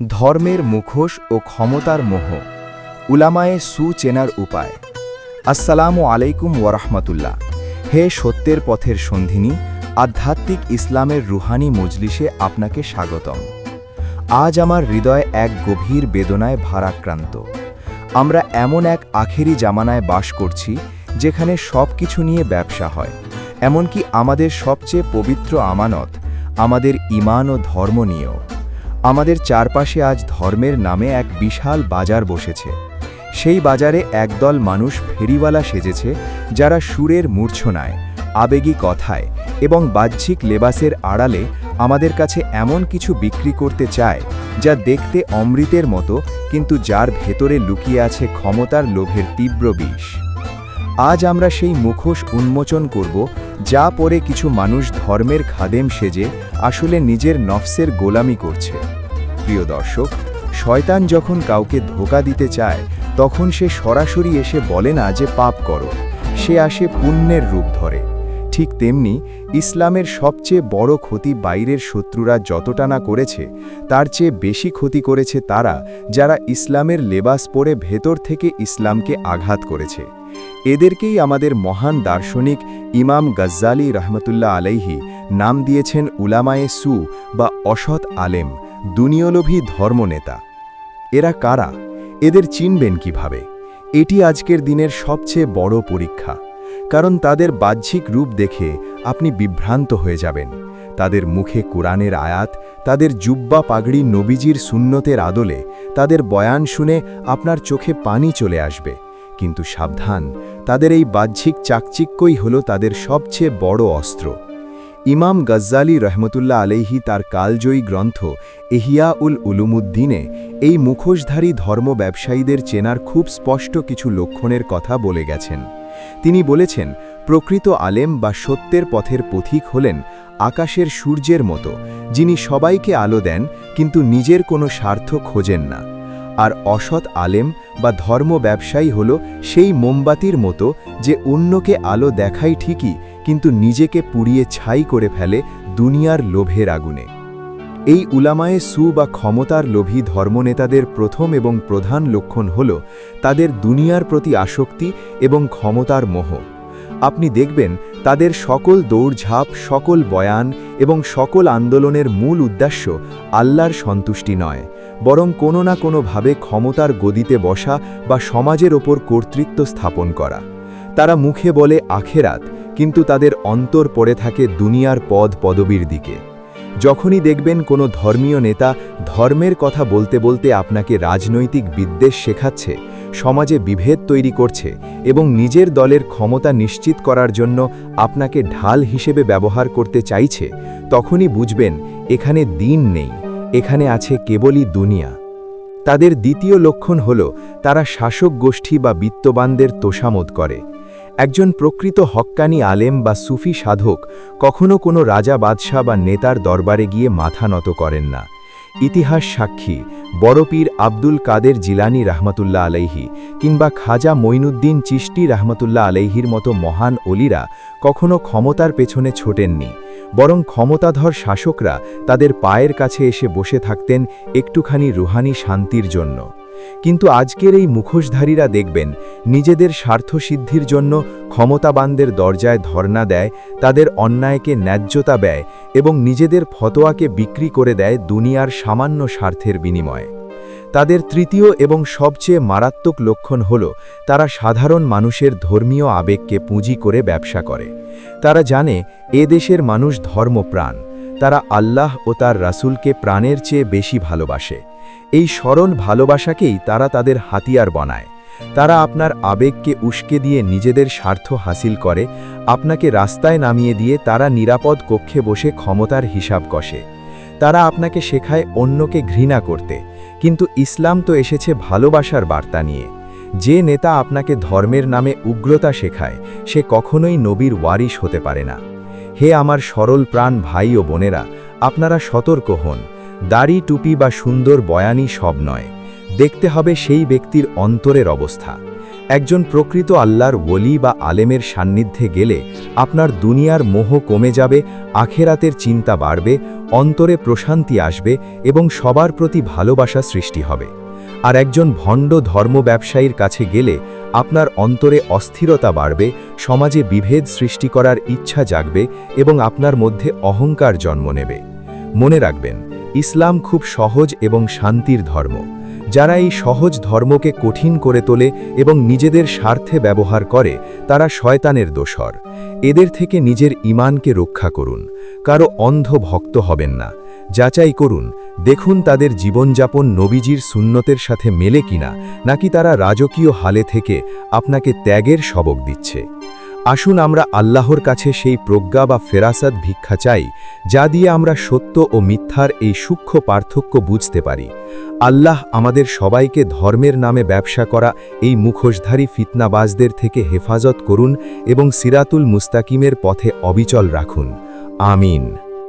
ধর্মের মুখোশ ও ক্ষমতার মোহ। উলামায়ে সু চেনার উপায়। আসসালামু আলাইকুম ওয়ারহমাতুল্লাহ হে সত্যের পথের সন্ধিনী, আধ্যাত্মিক ইসলামের রুহানি মজলিসে আপনাকে স্বাগতম। আজ আমার হৃদয় এক গভীর বেদনায় ভারাক্রান্ত। আমরা এমন এক আখেরি জামানায় বাস করছি, যেখানে সব কিছু নিয়ে ব্যবসা হয়। এমনকি আমাদের সবচেয়ে পবিত্র আমানত, আমাদের ইমান ও ধর্ম নিয়েও। আমাদের চারপাশে আজ ধর্মের নামে এক বিশাল বাজার বসেছে। সেই বাজারে একদল মানুষ ফেরিওয়ালা সেজেছে, যারা সুরের মূর্ছনায়, আবেগী কথায় এবং বাহ্যিক লেবাসের আড়ালে আমাদের কাছে এমন কিছু বিক্রি করতে চায়, যা দেখতে অমৃতের মতো, কিন্তু যার ভেতরে লুকিয়ে আছে ক্ষমতার লোভের তীব্র বিষ। আজ আমরা সেই মুখোশ উন্মোচন করব, যা পরে কিছু মানুষ ধর্মের খাদেম সেজে আসলে নিজের নফসের গোলামি করছে। প্রিয় দর্শক, শয়তান যখন কাউকে ধোকা দিতে চায়, তখন সে সরাসরি এসে বলে না যে পাপ করো, সে আসে পুণ্যের রূপ ধরে। ঠিক তেমনি ইসলামের সবচেয়ে বড় ক্ষতি বাইরের শত্রুরা যতটা না করেছে, তার চেয়ে বেশি ক্ষতি করেছে তারা, যারা ইসলামের লেবাস পরে ভেতর থেকে ইসলামকে আঘাত করেছে। এদেরকেই আমাদের মহান দার্শনিক ইমাম গজ্জালি রহমতুল্লাহ আলাইহি নাম দিয়েছেন উলামায়ে সু বা অসৎ আলেম, দুনিয়লোভী ধর্মনেতা। এরা কারা? এদের চিনবেন কীভাবে? এটি আজকের দিনের সবচেয়ে বড় পরীক্ষা, কারণ তাদের বাহ্যিক রূপ দেখে আপনি বিভ্রান্ত হয়ে যাবেন। তাদের মুখে কোরআনের আয়াত, তাদের জুব্বা পাগড়ি নবীজির সুন্নতের আদলে, তাদের বয়ান শুনে আপনার চোখে পানি চলে আসবে। কিন্তু সাবধান, তাদের এই বাহ্যিক চাকচিক্যই হল তাদের সবচেয়ে বড় অস্ত্র। ইমাম গজ্জালি রহমতুল্লাহ আলাইহি তার কালজয়ী গ্রন্থ এহিয়া উল উলুমুদ্দিনে এই মুখোশধারী ধর্ম ব্যবসায়ীদের চেনার খুব স্পষ্ট কিছু লক্ষণের কথা বলে গেছেন। তিনি বলেছেন, প্রকৃত আলেম বা সত্যের পথের পথিক হলেন আকাশের সূর্যের মতো, যিনি সবাইকে আলো দেন, কিন্তু নিজের কোনো স্বার্থ খোঁজেন না। আর অসৎ আলেম বা ধর্ম ব্যবসায়ী হল সেই মোমবাতির মতো যে অন্যকে আলো দেখাই ঠিকই, কিন্তু নিজেকে পুড়িয়ে ছাই করে ফেলে দুনিয়ার লোভের আগুনে। এই উলামায়ে সু বা ক্ষমতার লোভী ধর্মনেতাদের প্রথম এবং প্রধান লক্ষণ হল তাদের দুনিয়ার প্রতি আসক্তি এবং ক্ষমতার মোহ। আপনি দেখবেন তাদের সকল দৌড়ঝাঁপ, সকল বয়ান এবং সকল আন্দোলনের মূল উদ্দেশ্য আল্লাহর সন্তুষ্টি নয়। বরং কোনো না কোনোভাবে ক্ষমতার গদিতে বসা বা সমাজের ওপর কর্তৃত্ব স্থাপন করা। তারা মুখে বলে আখেরাত, কিন্তু তাদের অন্তর পড়ে থাকে দুনিয়ার পদ পদবীর দিকে। যখনই দেখবেন কোনো ধর্মীয় নেতা ধর্মের কথা বলতে বলতে আপনাকে রাজনৈতিক বিদ্বেষ শেখাচ্ছে, সমাজে বিভেদ তৈরি করছে এবং নিজের দলের ক্ষমতা নিশ্চিত করার জন্য আপনাকে ঢাল হিসেবে ব্যবহার করতে চাইছে, তখনই বুঝবেন এখানে দিন নেই। এখানে আছে কেবলই দুনিয়া। তাদের দ্বিতীয় লক্ষণ হল, তারা শাসক গোষ্ঠী বা বিত্তবানদের তোষামত করে। একজন প্রকৃত হক্কানি আলেম বা সুফি সাধক কখনো কোনো রাজা, বাদশাহ বা নেতার দরবারে গিয়ে মাথা নত করেন না। ইতিহাস সাক্ষী বড়পীর আব্দুল কাদের জিলানি রাহমাতুল্লাহ আলাইহি কিংবা খাজা মঈনুদ্দিন চিষ্টি রাহমাতুল্লাহ আলাইহির মতো মহান অলিরা কখনো ক্ষমতার পেছনে ছোটেননি। বরং ক্ষমতাধর শাসকরা তাদের পায়ের কাছে এসে বসে থাকতেন একটুখানি রুহানি শান্তির জন্য। কিন্তু আজকের এই মুখোশধারীরা দেখবেন, নিজেদের স্বার্থসিদ্ধির জন্য ক্ষমতাবানদের দরজায় ধর্ণা দেয়, তাদের অন্যায়কে ন্যায্যতা ব্যয় এবং নিজেদের ফতোয়াকে বিক্রি করে দেয় দুনিয়ার সামান্য স্বার্থের বিনিময়ে। তাদের তৃতীয় এবং সবচেয়ে মারাত্মক লক্ষণ হল, তারা সাধারণ মানুষের ধর্মীয় আবেগকে পুঁজি করে ব্যবসা করে। তারা জানে, এ দেশের মানুষ ধর্মপ্রাণ। তারা আল্লাহ ও তার রাসূলকে প্রাণের চেয়ে বেশি ভালোবাসে। এই স্মরণ ভালোবাসাকেই তারা তাদের হাতিয়ার বনায়। তারা আপনার আবেগকে উস্কে দিয়ে নিজেদের স্বার্থ হাসিল করে, আপনাকে রাস্তায় নামিয়ে দিয়ে তারা নিরাপদ কক্ষে বসে ক্ষমতার হিসাব কষে। তারা আপনাকে শেখায় অন্যকে ঘৃণা করতে। কিন্তু ইসলাম তো এসেছে ভালোবাসার বার্তা নিয়ে। যে নেতা আপনাকে ধর্মের নামে উগ্রতা শেখায়, সে কখনোই নবীর ওয়ারিশ হতে পারে না। হে আমার সরল প্রাণ ভাই ও বোনেরা, আপনারা সতর্ক হন। দাড়ি, টুপি বা সুন্দর বয়ানি সব নয়। দেখতে হবে সেই ব্যক্তির অন্তরের অবস্থা। একজন প্রকৃত আল্লাহর ওলি বা আলেমের সান্নিধ্যে গেলে আপনার দুনিয়ার মোহ কমে যাবে, আখেরাতের চিন্তা বাড়বে, অন্তরে প্রশান্তি আসবে এবং সবার প্রতি ভালোবাসা সৃষ্টি হবে। আর একজন ভণ্ড ধর্ম ব্যবসায়ীর কাছে গেলে আপনার অন্তরে অস্থিরতা বাড়বে, সমাজে বিভেদ সৃষ্টি করার ইচ্ছা জাগবে এবং আপনার মধ্যে অহংকার জন্ম নেবে। মনে রাখবেন ইসলাম খুব সহজ এবং শান্তির ধর্ম। যারা এই সহজ ধর্মকে কঠিন করে তোলে এবং নিজেদের স্বার্থে ব্যবহার করে, তারা শয়তানের দোসর এদের থেকে নিজের ইমানকে রক্ষা করুন। কারও অন্ধ ভক্ত হবেন না। যাচাই করুন, দেখুন তাদের জীবনযাপন নবীজির সুন্নতের সাথে মেলে কিনা, নাকি তারা রাজকীয় হালে থেকে আপনাকে ত্যাগের সবক দিচ্ছে। আসুন আমরা আল্লাহর কাছে সেই প্রজ্ঞা বা ফেরাসাদ ভিক্ষা চাই, যা দিয়ে আমরা সত্য ও মিথ্যার এই সূক্ষ্ম পার্থক্য বুঝতে পারি। আল্লাহ আমাদের সবাইকে ধর্মের নামে ব্যবসা করা এই মুখোশধারী ফিতনাবাজদের থেকে হেফাজত করুন এবং সিরাতুল মুস্তাকিমের পথে অবিচল রাখুন। আমিন।